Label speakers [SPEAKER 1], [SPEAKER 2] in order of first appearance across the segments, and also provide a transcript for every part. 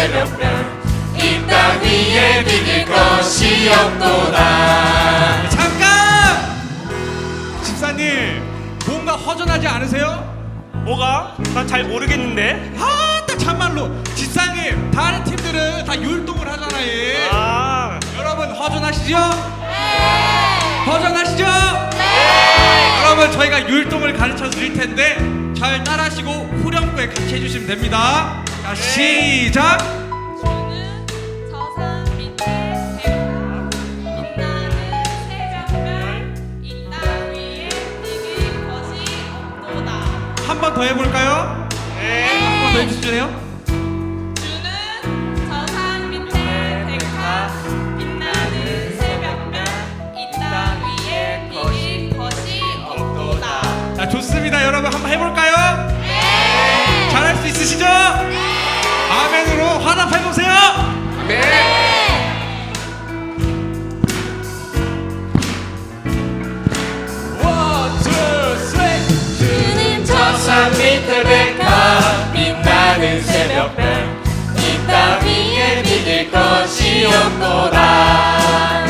[SPEAKER 1] 새벽별 이 땅 위에 비길 것이 없도다
[SPEAKER 2] 잠깐! 집사님, 뭔가 허전하지 않으세요?
[SPEAKER 3] 뭐가? 난 잘 모르겠는데.
[SPEAKER 2] 아, 나 참말로 집사님, 다른 팀들은 다 율동을 하잖아요.
[SPEAKER 3] 아,
[SPEAKER 2] 여러분 허전하시죠? 허전하시죠? 여러분 저희가 율동을 가르쳐 드릴 텐데 잘 따라하시고 후렴구에 같이 해주시면 됩니다. 자, 시작!
[SPEAKER 4] 주는 저산 밑에 백합 빛나는 새벽별 이 땅 위에 이길 것이 없도다
[SPEAKER 2] 한 번 더 해볼까요? 한 번 더 해주실래요?
[SPEAKER 4] 이 없도다.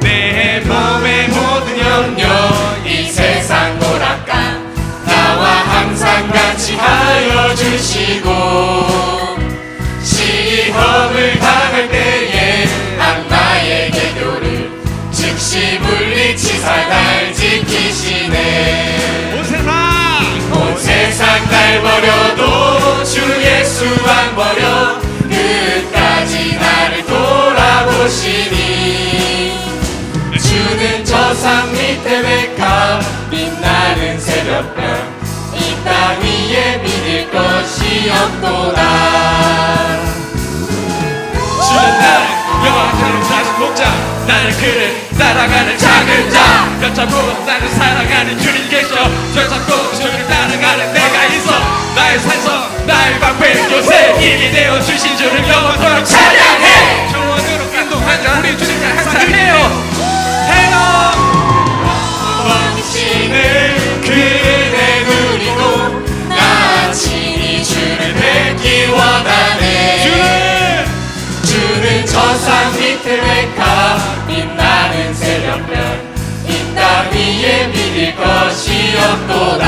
[SPEAKER 1] 내 몸의 모든 염려 이 세상 오락감 나와 항상 같이 하여 주시고 돌아보시니 주는 저 산 밑에 백합 빛나는 새벽별. 이 땅 위에 믿을 것이 없도다.
[SPEAKER 2] 주는 나를 영원한 작은 목자 나를 그를 따라가는 작은 자. 뼈잡고 나를 사랑하는 주님 계셔. 뼈잡고 주를 따라가는 내가 있어. 나의 산성 나의 방패 요새 힘이 되어 주신 주를 영
[SPEAKER 1] 산 밑에 백합 빛나는 새벽별 이 땅 위에 믿을 것이 없도다.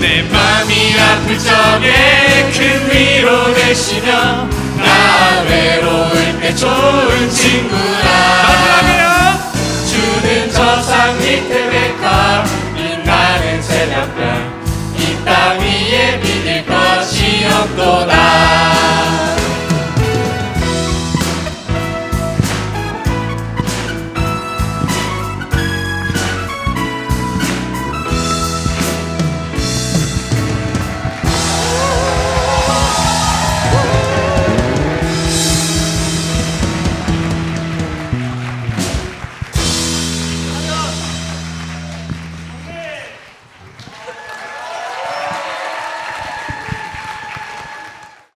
[SPEAKER 1] 내 맘이 아플 적에 큰 위로 되시며 나 외로울 때 좋은 친구라 주는 저산 밑에 백합 빛나는 새벽별 이 땅 위에 믿을 것이 없도다